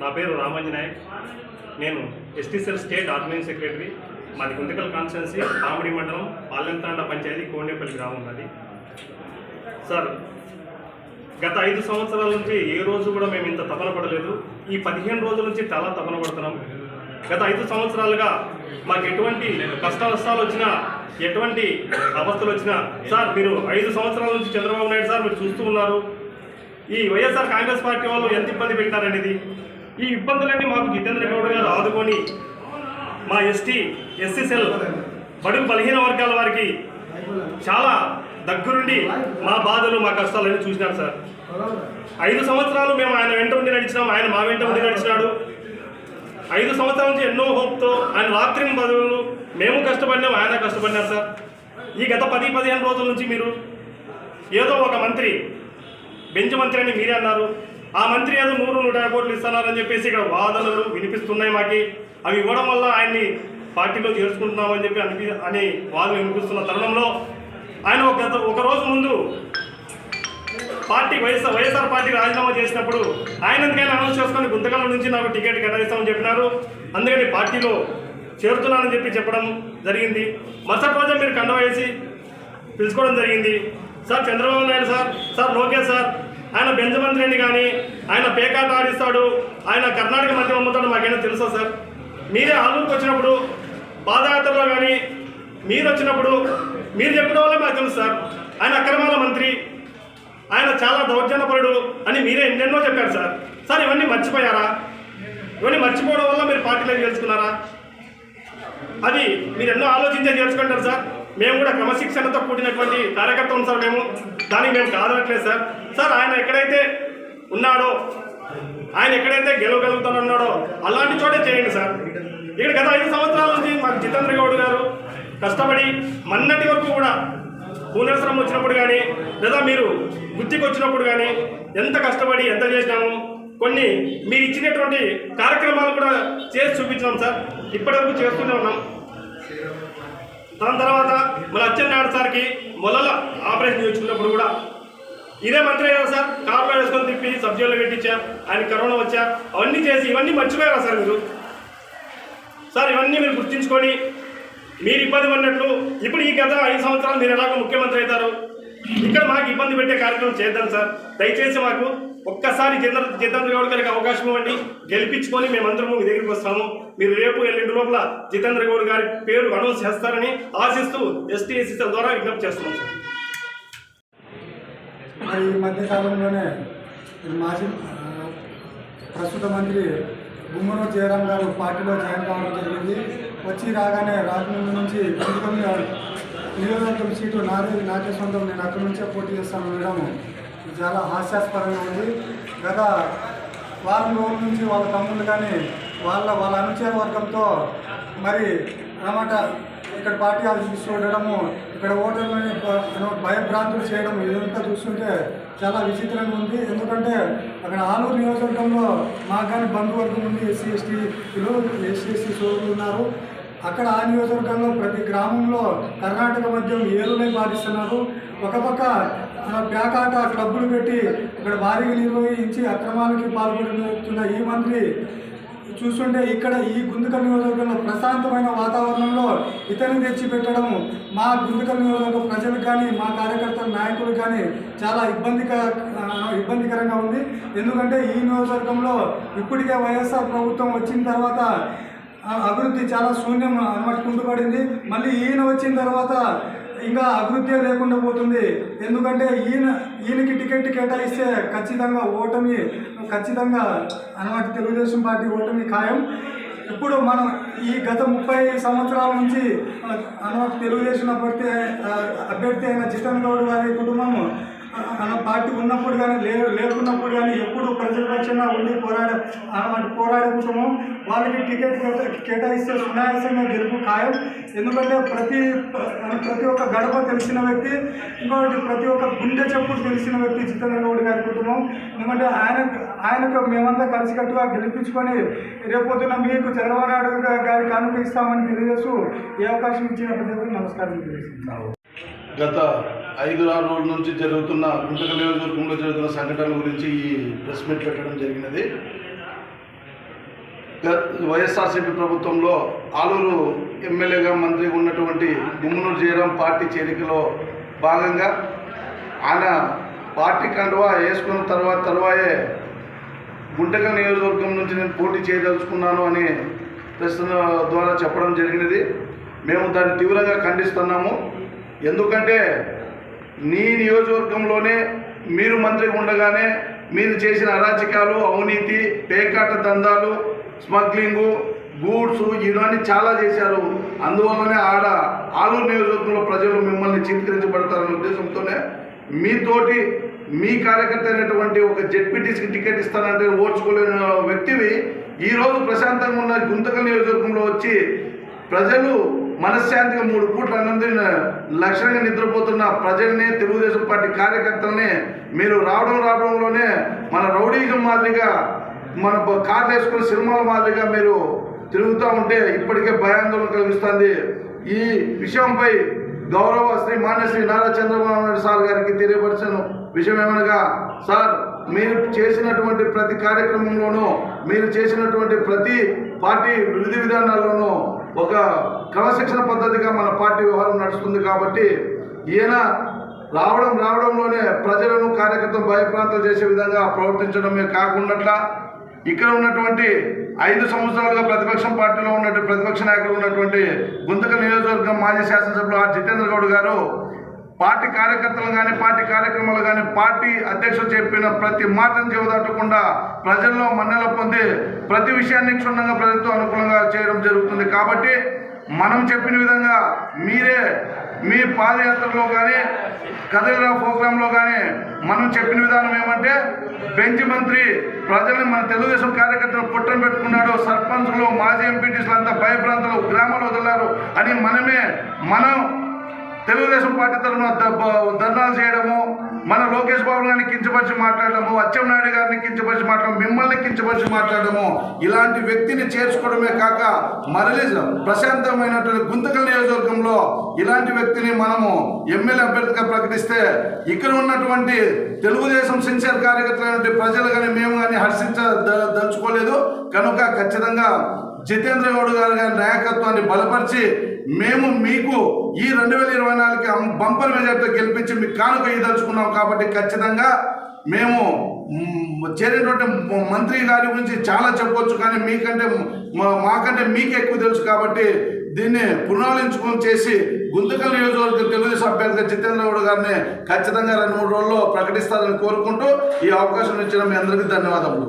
నా పేరు రామాంజనాయక్ నేను ఎస్టీసీఎల్ స్టేట్ ఆర్గనైజ్ సెక్రటరీ. మాది గుంతకల్ కాన్స్టెన్సీ పామిడి మండలం పాలెంతాండ పంచాయతీ కోండేపల్లి గ్రామం అది సార్ గత ఐదు సంవత్సరాల నుంచి ఏ రోజు కూడా మేము ఇంత తపన పడలేదు. ఈ పదిహేను రోజుల నుంచి చాలా తపన పడుతున్నాం. గత ఐదు సంవత్సరాలుగా మాకు ఎటువంటి కష్ట వచ్చినా ఎటువంటి అవస్థలు వచ్చినా సార్ మీరు ఐదు సంవత్సరాల నుంచి చంద్రబాబు నాయుడు సార్ మీరు చూస్తూ ఉన్నారు. ఈ వైఎస్ఆర్ కాంగ్రెస్ పార్టీ వాళ్ళు ఎంత ఇబ్బంది పెట్టారనేది? ఈ ఇబ్బందులన్నీ మాకు జితేంద్ర గౌడ్ గారు ఆదుకొని మా ఎస్టీ ఎస్సీసెల్ బడుగు బలహీన వర్గాల వారికి చాలా దగ్గరుండి మా బాధలు మా కష్టాలన్నీ చూసినారు సార్. ఐదు సంవత్సరాలు మేము ఆయన వెంట ఉండి నడిచినాం ఆయన మా వెంట ఉండి నడిచినాడు. ఐదు సంవత్సరాల నుంచి ఎన్నో హోప్తో ఆయన రాత్రి బదులు మేము కష్టపడినాం ఆయన కష్టపడినారు సార్. ఈ గత పది పదిహేను రోజుల నుంచి మీరు ఏదో ఒక మంత్రి బెంచ్ మంత్రి అని మీరే అన్నారు. ఆ మంత్రి ఏదో నూరు నూట యాభై కోట్లు ఇస్తున్నారని చెప్పేసి ఇక్కడ వాదనలు వినిపిస్తున్నాయి మాకి. అవి ఇవ్వడం వల్ల ఆయన్ని పార్టీలో చేర్చుకుంటున్నామని చెప్పి అనిపి అని వాదన వినిపిస్తున్న తరుణంలో ఆయన ఒక గత ఒక రోజు ముందు పార్టీ వైఎస్ఆర్ వైఎస్ఆర్ పార్టీ రాజీనామా చేసినప్పుడు ఆయన ఎందుకైనా అనౌన్స్ చేసుకొని గుంతకల్ నుంచి నాకు టికెట్ కేటాయిస్తామని చెప్పినారు. అందుకని పార్టీలో చేరుతున్నానని చెప్పి చెప్పడం జరిగింది. మరుసటి రోజే మీరు కండవేసి పిలుచుకోవడం జరిగింది. Sir Chandrababu Naidu sir sir Lokesh sir ఆయన బెంజమంత్ రెడ్డి కానీ ఆయన పేకాట ఆడిస్తాడు ఆయన కర్ణాటక మధ్య అమ్ముతాడు మాకేమో తెలుసా సార్? మీరే ఆలూరుకు వచ్చినప్పుడు పాదయాత్రలో కానీ మీరు వచ్చినప్పుడు మీరు చెప్పిన వాళ్ళే మాకు తెలుసు సార్. ఆయన అక్రమాల మంత్రి ఆయన చాలా దౌర్జన్యపరుడు అని మీరే ఎన్నెన్నో చెప్పారు సార్. సార్ ఇవన్నీ మర్చిపోయారా? ఇవన్నీ మర్చిపోవడం వల్ల మీరు పార్టీలో గెలుచుకున్నారా? అది మీరు ఎన్నో ఆలోచించే తెలుసుకుంటారు సార్. మేము కూడా క్రమశిక్షణతో కూడినటువంటి కార్యకర్తలు సార్ మేము. దానికి మేము కాదనట్లేదు సార్. సార్ ఆయన ఎక్కడైతే ఉన్నాడో ఆయన ఎక్కడైతే గెలవగలుగుతానన్నాడో అలాంటి చోటే చేయండి సార్. ఇక్కడ గత ఐదు సంవత్సరాల నుంచి మాకు జితేంద్ర గౌడ్ గారు కష్టపడి మన్నటి వరకు కూడా భూనేశ్వరం వచ్చినప్పుడు కానీ లేదా మీరు గుత్తికి వచ్చినప్పుడు కానీ ఎంత కష్టపడి ఎంత చేసినాము కొన్ని మీరు ఇచ్చినటువంటి కార్యక్రమాలు కూడా చేసి చూపించాం సార్. ఇప్పటివరకు చేస్తూనే ఉన్నాం. దాని తర్వాత మన అచ్చెన్నాయుడు సార్కి మొలల ఆపరేషన్ చేయించుకున్నప్పుడు కూడా ఇదే మంత్రి కదా సార్? కారులో వేసుకొని తిప్పి సబ్జీలో పెట్టించా ఆయన కరోనా వచ్చా అవన్నీ చేసి ఇవన్నీ మర్చిపోయారా సార్ మీరు? సార్ ఇవన్నీ మీరు గుర్తించుకొని మీరు ఇబ్బంది పడినట్లు ఇప్పుడు ఈ గత ఐదు సంవత్సరాలు మీరు ఎలాగో ముఖ్యమంత్రి అవుతారు? ఇక్కడ మాకు ఇబ్బంది పెట్టే కార్యక్రమం చేద్దాం సార్. దయచేసి మాకు ఒక్కసారి జితేంద్ర జితేంద్ర గౌడ్ గారికి అవకాశం ఇవ్వండి. గెలిపించుకొని మేమందరము మీ దగ్గరికి వస్తాము. మీరు రేపు ఎల్లుండి లోపల జితేంద్ర గౌడ్ గారి పేరు అనౌన్స్ చేస్తారని ఆశిస్తూ ఎస్టీ ఎస్సీసీల ద్వారా విజ్ఞప్తి చేస్తున్నాం సార్. ఈ మధ్యకాలంలోనే మాజీ ప్రస్తుత మంత్రి గుమ్మనూరు జయరాం గారు పార్టీలో జాయిన్ కావడం జరిగింది. వచ్చి రాగానే రాజమండ్రి నుంచి గుంటకల్ నియోజకవర్గం సీటు నాదే నాకే సొంతం. నేను అక్కడి నుంచే పోటీ చేస్తాను అనడం చాలా హాస్యాస్పదంగా ఉంది. గత వారం రోజుల నుంచి వాళ్ళ తమ్ముళ్ళు కానీ వాళ్ళ వాళ్ళ అనుచర వర్గంతో మరి అన్నమాట ఇక్కడ పార్టీ ఆఫీస్ చూడడము ఇక్కడ ఓటర్లని భయభ్రాంతులు చేయడం ఇదంతా చూస్తుంటే చాలా విచిత్రంగా ఉంది. ఎందుకంటే అక్కడ ఆలూరు నియోజకవర్గంలో మాకు కానీ బంధువర్గం ఉంది ఎస్సీ ఎస్టీలు ఎస్సీ సోదరులు ఉన్నారు. అక్కడ ఆ నియోజకవర్గంలో ప్రతి గ్రామంలో కర్ణాటక మద్యం ఏలునే పాటిస్తున్నారు. ఒక పక్క ప్యాకాట క్లబ్బులు పెట్టి అక్కడ భారీగా నిర్వహించి అక్రమాలకి పాల్పడుతున్న ఈ మంత్రి చూస్తుంటే ఇక్కడ ఈ గుందుకల్ నియోజకవర్గంలో ప్రశాంతమైన వాతావరణంలో ఇతను తెచ్చి పెట్టడం మా గుందుకల్ నియోజకవర్గ ప్రజలు కానీ మా కార్యకర్తల నాయకులు కానీ చాలా ఇబ్బందికర ఇబ్బందికరంగా ఉంది. ఎందుకంటే ఈ నియోజకవర్గంలో ఇప్పటికే వైఎస్ఆర్ ప్రభుత్వం వచ్చిన తర్వాత అభివృద్ధి చాలా శూన్యం అన్నమాట కుంటుపడింది మళ్ళీ ఈయన వచ్చిన తర్వాత ఇంకా అభివృద్ధి లేకుండా పోతుంది. ఎందుకంటే ఈయన ఈయనకి టికెట్ కేటాయిస్తే ఖచ్చితంగా ఓటమి ఖచ్చితంగా అన్నమాట తెలుగుదేశం పార్టీ ఓటమి ఖాయం. ఇప్పుడు మనం ఈ గత ముప్పై సంవత్సరాల నుంచి అన్నమాట తెలుగుదేశం అభ్యర్థి అభ్యర్థి అయిన జితన్ గౌడ్ గారి కుటుంబం అన్న పార్టీ ఉన్నప్పుడు కానీ లే లేకున్నప్పుడు కానీ ఎప్పుడు ప్రజల పక్షాన ఉండి పోరాడే అన్నమాట పోరాడే కుటుంబం వాళ్ళకి టికెట్ కేటాయిస్తే సునాయాసంగా గెలుపు ఖాయం. ఎందుకంటే ప్రతి ప్రతి ఒక్క గడప తెలిసిన వ్యక్తి ఇంకొకటి ప్రతి ఒక్క గుండె చెప్పుడు తెలిసిన వ్యక్తి జితేంద్ర గారి కుటుంబం. ఎందుకంటే ఆయన ఆయనకు మేమంతా కలిసికట్టుగా గెలిపించుకొని రేపొద్దున మీకు చంద్రబాబు నాయుడు గారికి కానుక ఇస్తామని తెలియజేస్తూ ఈ అవకాశం ఇచ్చిన ప్రతి ఒక్కరికి నమస్కారం తెలియజేస్తున్నాను. గత ఐదు ఆరు రోజుల నుంచి జరుగుతున్న గుంటక నియోజకవర్గంలో జరుగుతున్న సంఘటనల గురించి ఈ ప్రెస్ మీట్ పెట్టడం జరిగినది. గ- వైఎస్ఆర్సీపీ ప్రభుత్వంలో ఆలూరు ఎమ్మెల్యేగా మంత్రిగా ఉన్నటువంటి గుమ్మనూరు జయరాం పార్టీ చేరికలో భాగంగా ఆయన పార్టీ కండువా వేసుకున్న తర్వాత తర్వాయే గుంటక నియోజకవర్గం నుంచి నేను పోటీ చేయదలుచుకున్నాను అని ప్రశ్న ద్వారా చెప్పడం జరిగినది. మేము దాన్ని తీవ్రంగా ఖండిస్తున్నాము. ఎందుకంటే నీ నియోజకవర్గంలోనే మీరు మంత్రిగా ఉండగానే మీరు చేసిన అరాచకాలు అవినీతి పేకాట దందాలు స్మగ్లింగు గూడ్స్ ఇవన్నీ చాలా చేశారు. అందువల్లనే ఆడ ఆలూరు నియోజకవర్గంలో ప్రజలు మిమ్మల్ని చిత్కరించబడతారనే ఉద్దేశంతోనే మీతోటి మీ కార్యకర్త అయినటువంటి ఒక జెడ్పీటీసీకి టికెట్ ఇస్తానంటే ఓడ్చుకోలేని వ్యక్తివి ఈరోజు ప్రశాంతంగా ఉన్న గుంతకల్ నియోజకవర్గంలో వచ్చి ప్రజలు మనశ్శాంతిగా మూడు పూట్ల అన్నందున లక్షణంగా నిద్రపోతున్న ప్రజల్ని తెలుగుదేశం పార్టీ కార్యకర్తల్ని మీరు రావడం రావడంలోనే మన రౌడీజం మాదిరిగా మన కార్లు వేసుకుని సినిమాల మాదిరిగా మీరు తిరుగుతూ ఉంటే ఇప్పటికే భయాందోళన కలిగిస్తుంది. ఈ విషయంపై గౌరవ శ్రీ మాన్య శ్రీ నారా చంద్రబాబు నాయుడు సార్ గారికి తెలియపరిచిన విషయం ఏమనగా సార్ మీరు చేసినటువంటి ప్రతి కార్యక్రమంలోనూ మీరు చేసినటువంటి ప్రతి పార్టీ విధి విధానాల్లోనూ ఒక క్రమశిక్షణ పద్ధతిగా మన పార్టీ వ్యవహారం నడుస్తుంది కాబట్టి ఈయన రావడం రావడంలోనే ప్రజలను కార్యకర్తలు భయప్రాంతాలు చేసే విధంగా ప్రవర్తించడమే కాకుండా ఇక్కడ ఉన్నటువంటి ఐదు సంవత్సరాలుగా ప్రతిపక్షం పార్టీలో ఉన్నటువంటి ప్రతిపక్ష నాయకులు ఉన్నటువంటి గుంతక నియోజకవర్గం మాజీ శాసనసభ్యులు ఆర్ జితేంద్ర గౌడ్ గారు పార్టీ కార్యకర్తలు కానీ పార్టీ కార్యక్రమాలు కానీ పార్టీ అధ్యక్షులు చెప్పిన ప్రతి మాటను చెవదాటకుండా ప్రజల్లో మన్నెల పొంది ప్రతి విషయాన్ని క్షుణ్ణంగా ప్రజలతో అనుకూలంగా చేయడం జరుగుతుంది. కాబట్టి మనం చెప్పిన విధంగా మీరే మీ పాదయాత్రలో కానీ కదిలిరా ప్రోగ్రాంలో కానీ మనం చెప్పిన విధానం ఏమంటే బెంచ్ మంత్రి ప్రజల్ని మన తెలుగుదేశం కార్యకర్తలు పుట్టం పెట్టుకున్నాడు సర్పంచులు మాజీ ఎంపీటీసులు అంతా భయప్రాంతాలు గ్రామాలు వదిలారు అని మనమే మనం తెలుగుదేశం పార్టీ తరఫున ధర్నాలు చేయడము మన లోకేష్ బాబు గారిని కించపరిచి మాట్లాడడము అచ్చెన్నాయుడు గారిని కించపరిచి మాట్లాడడం మిమ్మల్ని కించపరిచి మాట్లాడడము ఇలాంటి వ్యక్తిని చేర్చుకోవడమే కాక మరలి ప్రశాంతమైనటువంటి గుంతకల్ నియోజకవర్గంలో ఇలాంటి వ్యక్తిని మనము ఎమ్మెల్యే అభ్యర్థిగా ప్రకటిస్తే ఇక్కడ ఉన్నటువంటి తెలుగుదేశం సిన్సియర్ కార్యకర్తలైనటువంటి ప్రజలు కానీ మేము కానీ హర్షించ ద- దలుచుకోలేదు కనుక ఖచ్చితంగా జితేంద్ర గౌడ్ గారి గారి నాయకత్వాన్ని బలపరిచి మేము మీకు ఈ రెండు వేల ఇరవై నాలుగుకి బంపర్ మెజార్టీతో గెలిపించి మీకు కానుక ఇదలుచుకున్నాం కాబట్టి ఖచ్చితంగా మేము చేరినటువంటి మంత్రి గారి గురించి చాలా చెప్పవచ్చు కానీ మీకంటే మాకంటే మీకు ఎక్కువ తెలుసు కాబట్టి దీన్ని పునరాలించుకొని చేసి గుంతకల్ నియోజకవర్గ తెలుగుదేశం అభ్యర్థిగా జితేంద్ర గౌడ్ గారిని ఖచ్చితంగా రెండు మూడు రోజుల్లో ప్రకటిస్తారని కోరుకుంటూ ఈ అవకాశం ఇచ్చిన మీ అందరికీ ధన్యవాదములు.